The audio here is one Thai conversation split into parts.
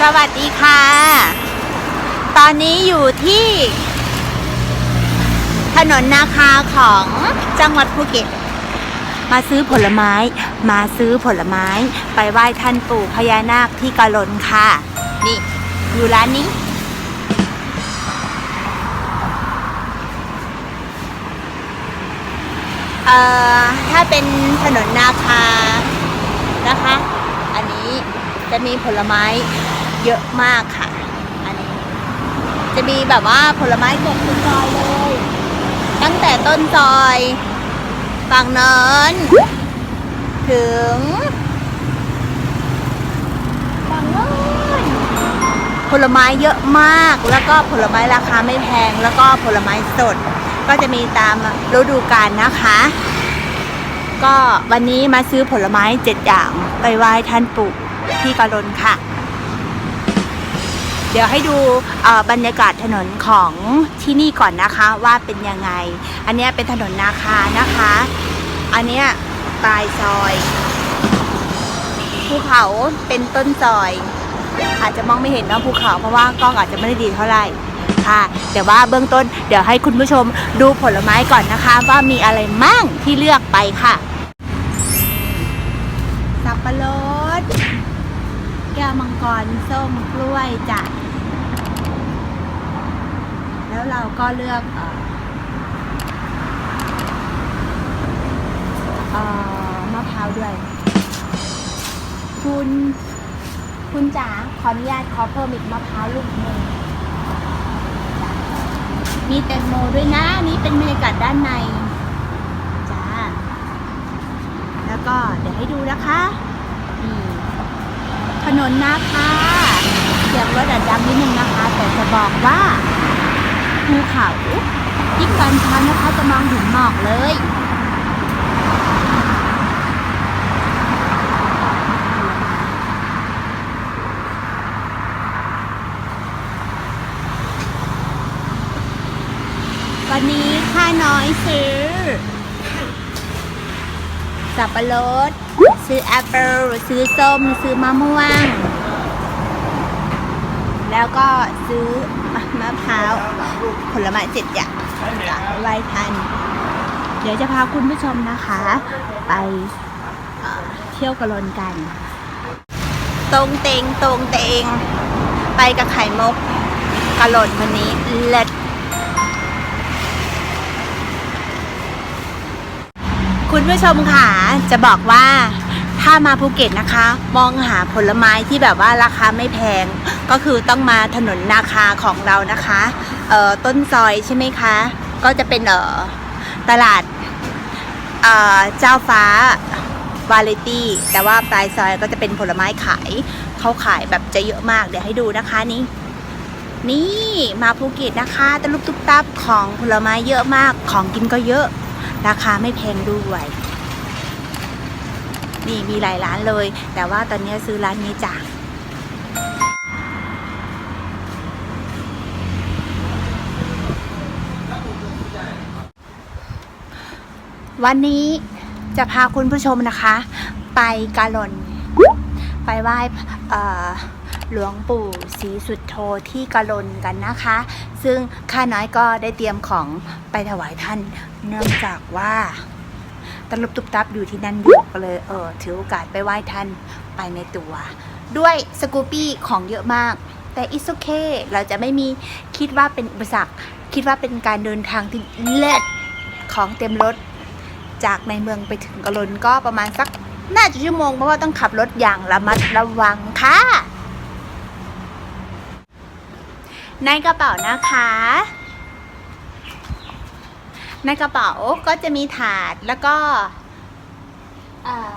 สวัสดีค่ะ ตอนนี้อยู่ที่ ถนนนาคาของจังหวัดภูเก็ต มาซื้อผลไม้ มาซื้อผลไม้ ไปไหว้ท่านปู่พญานาคที่กาลนค่ะ นี่ อยู่ร้านนี้ เอ่อ ถ้าเป็นถนนนาคานะคะ อันนี้จะมีผลไม้ เยอะมากค่ะ อันนี้ จะมีแบบว่าผลไม้เกือบทุกซอยเลย ตั้งแต่ต้นซอยฝั่งเนินถึงฝั่งโน้นผลไม้เยอะมาก แล้วก็ผลไม้ราคาไม่แพง แล้วก็ผลไม้สด ก็จะมีตามฤดูกาลนะคะ ก็วันนี้มาซื้อผลไม้เจ็ดอย่างไปไหว้ท่านปู่ที่กาลนค่ะ เดี๋ยวให้ดูบรรยากาศถนนของที่นี่ก่อนนะคะว่าเป็นยังไง อันนี้เป็นถนนนาคานะคะ อันนี้ปลายซอยภูเขาเป็นต้นซอย อาจจะมองไม่เห็นนะภูเขา เพราะว่ากล้องอาจจะไม่ได้ดีเท่าไหร่ค่ะ แต่ว่าเบื้องต้นเดี๋ยวให้คุณผู้ชมดูผลไม้ก่อนนะคะ ว่ามีอะไรมั่งที่เลือกไปค่ะสับปะรด แก้วมังกรส้มกล้วยจ้ะ แล้วเราก็เลือกเออเออมะพร้าวด้วย คุณ คุณจ๋าขออนุญาตขอเพิ่มอีกมะพร้าวลูกหนึ่งมีแตงโมด้วยนะ นี่เป็นบรรยากาศด้านในจ้าแล้วก็เดี๋ยวให้ดูนะคะนี่ถนนนะคะเสียงรถอาจดังนิดนึงนะคะ แต่จะบอกว่า ภูเขายิ่งตอนเช้านะคะจะมองเห็นหมอกเลยวันนี้ค่าน้อยซื้อสับปะรด ซื้อแอปเปิลซื้อส้ม ซื้อมะม่วง แล้วก็ซื้อะพร้าว ผลไม้เจ็ดอย่างจากไหว้ท่านเดี๋ยวจะพาคุณผู้ชมนะคะ ไปเอ่อเที่ยวกระลนกัน ตรงเตงตรงเตง ไปกับไข่มกกระลนวันนี้เลิศคุณผู้ชมค่ะจะบอกว่า ถ้ามาภูเก็ตนะคะ มองหาผลไม้ที่แบบว่าราคาไม่แพง ก็คือต้องมาถนนนาคาของเรานะคะเอ่อต้นซอยใช่ไหมคะ ก็จะเป็นเอ่อตลาดเอ่อเจ้าฟ้าวาเลตี้แต่ว่าปลายซอยก็จะเป็นผลไม้ขายเขาขายแบบจะเยอะมากเดี๋ยวให้ดูนะคะนี่นี่มาภูเก็ตนะคะตะลุบตุบตับของผลไม้เยอะมากของกินก็เยอะ ราคาไม่แพงด้วย นี่มีหลายร้านเลย แต่ว่าตอนนี้ซื้อร้านนี้จ้ะวันนี้จะพาคุณผู้ชมนะคะ ไปกาลนไปไหว้หลวงปู่ศรีสุดโธที่กาลนกันนะคะ ซึ่งข้าน้อยก็ได้เตรียมของไปถวายท่าน เนื่องจากว่า ตลุบตุบตับอยู่ที่นั่นอยู่ก็เลยเออถือโอกาสไปไหว้ท่านไปในตัว ด้วยสกูปี้ของเยอะมาก แต่อิสโอเคเราจะไม่มีคิดว่าเป็นอุปสรรค คิดว่าเป็นการเดินทางที่เลิศของเต็มรถ จากในเมืองไปถึงกะลนก็ประมาณสักน่าจะชั่วโมงเพราะว่าต้องขับรถอย่างระมัดระวังค่ะในกระเป๋านะคะ ในกระเป๋าก็จะมีถาดแล้วก็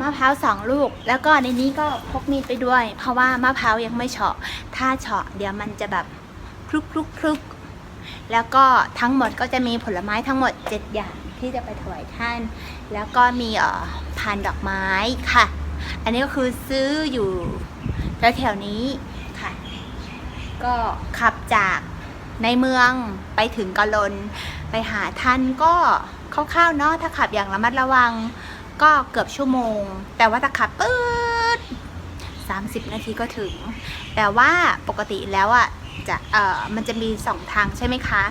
มะพร้าวสองลูก แล้วก็ในนี้ก็พกมีดไปด้วย เพราะว่ามะพร้าวยังไม่เฉาะ ถ้าเฉาะเดี๋ยวมันจะแบบคลุกคลุกคลุกแล้วก็ทั้งหมดก็จะมีผลไม้ทั้งหมด 7 อย่างที่จะไปถวายท่าน แล้วก็มีเอ่อพานดอกไม้ค่ะ อันนี้ก็คือซื้ออยู่แถวๆนี้ค่ะ ก็ขับจาก ในเมืองไปถึงกะลน ไปหาท่านก็คร่าวๆเนาะถ้าขับอย่างระมัดระวังก็เกือบชั่วโมง แต่ว่าถ้าขับปื๊ด30 นาทีก็ถึง แต่ว่าปกติแล้วอะจะเอ่อมันจะมีสองทางใช่ไหมคะ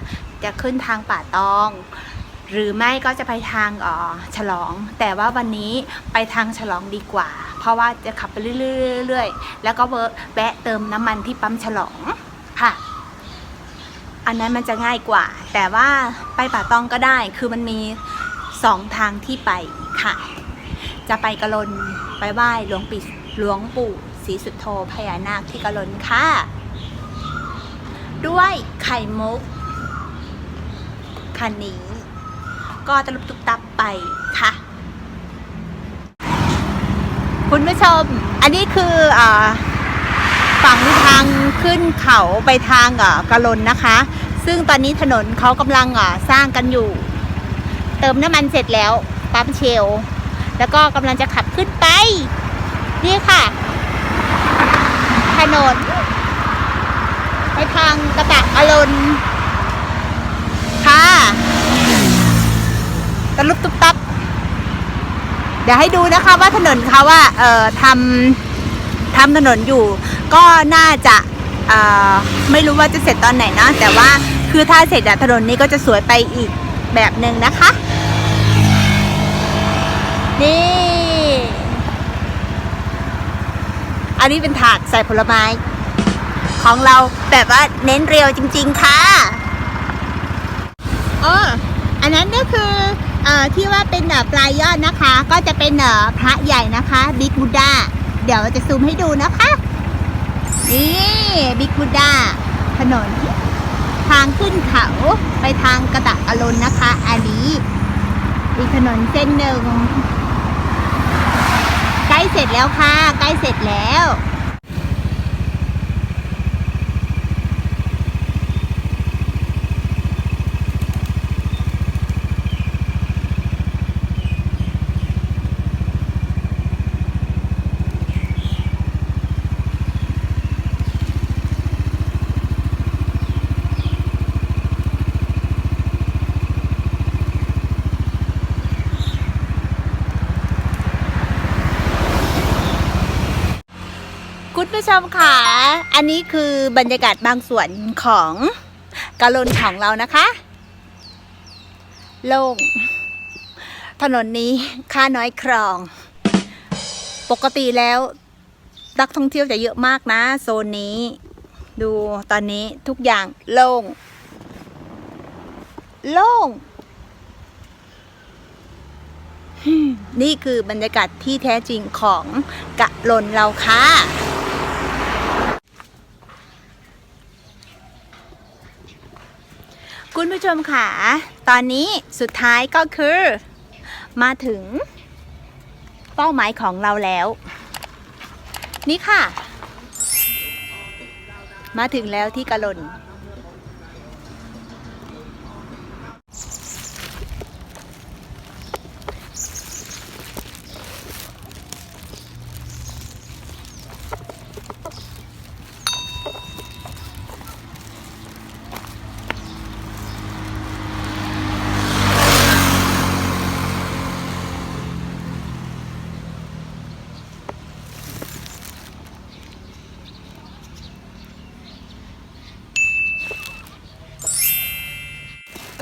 จะขึ้นทางป่าตอง หรือไม่ก็จะไปทางอ่อฉลอง แต่ว่าวันนี้ไปทางฉลองดีกว่า เพราะว่าจะขับไปเรื่อยๆแล้วก็แวะเติมน้ำมันที่ปั๊มฉลอง อันนั้นมันจะง่ายกว่า แต่ว่าไปป่าตองก็ได้คือมันมีสองทางที่ไปค่ะ จะไปกะลนไปไหว้หลวงปีหลวงปู่ศรีสุดโธพญานาคที่กะลนค่ะ ด้วยไข่มุกคันนี้ ก็ตะลุบตุบตับไปค่ะ คุณผู้ชม อันนี้คืออ่า ฝั่งทางขึ้นเขาไปทางอ่ากะลนนะคะ ซึ่งตอนนี้ถนนเขากำลังอ่าสร้างกันอยู่ เติมน้ำมันเสร็จแล้วปั๊มเชล แล้วก็กำลังจะขับขึ้นไป นี่ค่ะ ถนน ไปทางกระตะอารนค่ะตะลุบตุบตับเดี๋ยวให้ดูนะคะว่าถนนเขาว่าเอ่อทำ ทำถนนอยู่ ก็น่าจะเอ่อไม่รู้ว่าจะเสร็จตอนไหนนะ แต่ว่าคือถ้าเสร็จถนนนี้ก็จะสวยไปอีกแบบหนึ่งนะคะ นี่ อันนี้เป็นถาดใส่ผลไม้ ของเราแบบว่าเน้นเรียวจริง ๆ ค่ะอ๋ออันนั้นก็คือเอ่อที่ว่าเป็นเอ่อปลายยอดนะคะ ก็จะเป็นเอ่อพระใหญ่นะคะ บิ๊กบูดา เดี๋ยวจะซูมให้ดูนะคะ นี่บิ๊กบูดาถนน ทางขึ้นเขาไปทางกระตะกะลนนะคะ อันนี้อีกถนนเส้นหนึ่งใกล้เสร็จแล้วค่ะ ใกล้เสร็จแล้ว ผู้ชมค่ะ อันนี้คือบรรยากาศบางส่วนของกาลนของเรานะคะ โล่ง ถนนนี้ค่าน้อยครอง ปกติแล้วนักท่องเที่ยวจะเยอะมากนะ โซนนี้ ดูตอนนี้ทุกอย่างโล่ง โล่ง นี่คือบรรยากาศที่แท้จริงของกะลนเราค่ะ คุณผู้ชมค่ะ ตอนนี้สุดท้ายก็คือ มาถึง เป้าหมายของเราแล้ว นี่ค่ะ มาถึงแล้วที่กะลน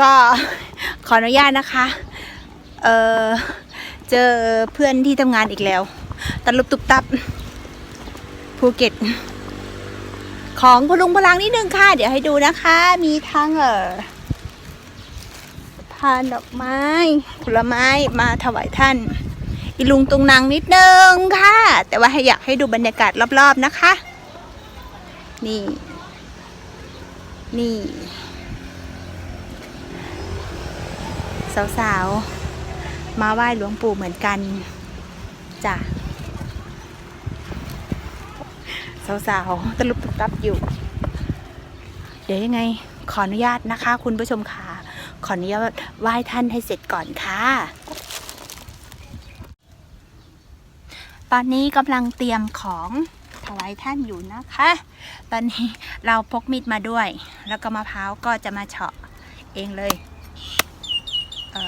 ก็ขออนุญาตนะคะ เออเจอเพื่อนที่ทำงานอีกแล้วตลุบตุบตับภูเก็ต ของพลุงพลังนิดนึงค่ะ เดี๋ยวให้ดูนะคะ มีทั้งเออพานดอกไม้ผลไม้มาถวายท่าน อีลุงตุงนางนิดนึงค่ะ แต่ว่าให้อยากให้ดูบรรยากาศรอบๆนะคะ นี่ นี่ สาวๆ มาไหว้หลวงปู่เหมือนกันจ้ะสาวๆตะลุบตุบตับอยู่ เดี๋ยวยังไงขออนุญาตนะคะ คุณผู้ชมค่ะ ขออนุญาตไหว้ท่านให้เสร็จก่อนค่ะ ตอนนี้กำลังเตรียมของถวายท่านอยู่นะคะ ตอนนี้เราพกมีดมาด้วย แล้วก็มะพร้าวก็จะมาเฉาะเองเลย โอ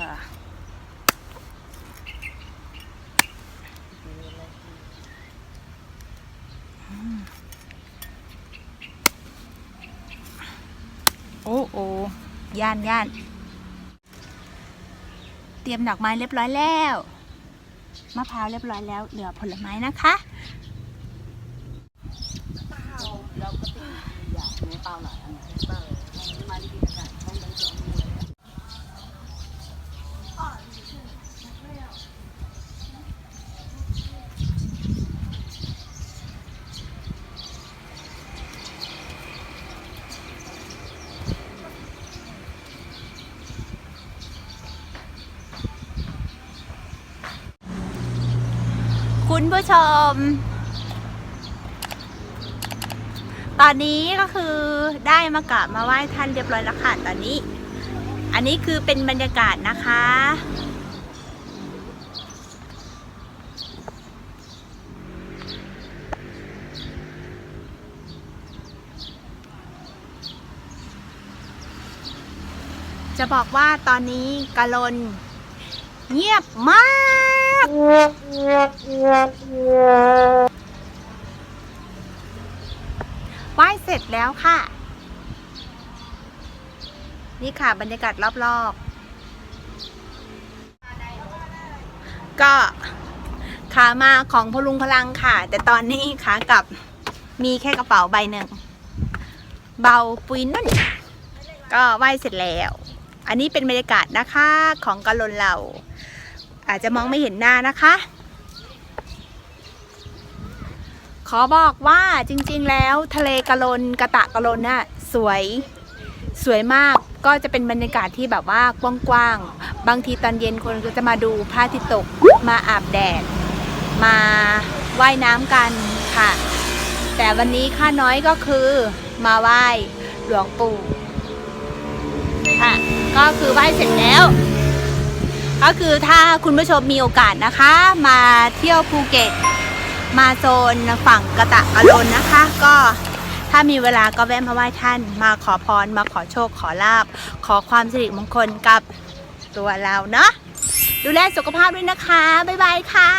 ้โอ้ย่านย่าน เตรียมดอกไม้เรียบร้อยแล้ว มะพร้าวเรียบร้อยแล้ว เหลือผลไม้นะคะ คุณผู้ชม ตอนนี้ก็คือได้มากราบมาไหว้ท่านเรียบร้อยแล้วค่ะตอนนี้ อันนี้คือเป็นบรรยากาศนะคะ จะบอกว่าตอนนี้กาลนเงียบมาก ไหว้เสร็จแล้วค่ะ นี่ค่ะบรรยากาศรอบๆ ก็ขามาของพลุงพลังค่ะ แต่ตอนนี้ขากลับมีแค่กระเป๋าใบหนึ่ง เบาปุยนุ่น ก็ไหว้เสร็จแล้ว อันนี้เป็นบรรยากาศนะคะของกะลนเรา อาจจะมองไม่เห็นหน้านะคะ ขอบอกว่าจริงๆแล้วทะเลกะลนกะตะกะลนน่ะสวยสวยมากก็จะเป็นบรรยากาศที่แบบว่ากว้างๆ บางทีตอนเย็นคนก็จะมาดูพระอาทิตย์ตก มาอาบแดด มาว่ายน้ำกันค่ะ แต่วันนี้ข้าน้อยก็คือมาไหว้หลวงปู่ค่ะ ก็คือไหว้เสร็จแล้ว ก็คือถ้าคุณผู้ชมมีโอกาสนะคะ มาเที่ยวภูเก็ต มาโซนฝั่งกระตะกะลนนะคะ ก็ถ้ามีเวลาก็แวะมาไหว้ท่าน มาขอพร มาขอโชคขอลาบ ขอความสิริมงคลกับตัวเราเนาะดูแลสุขภาพด้วยนะคะ บ๊ายบายค่ะ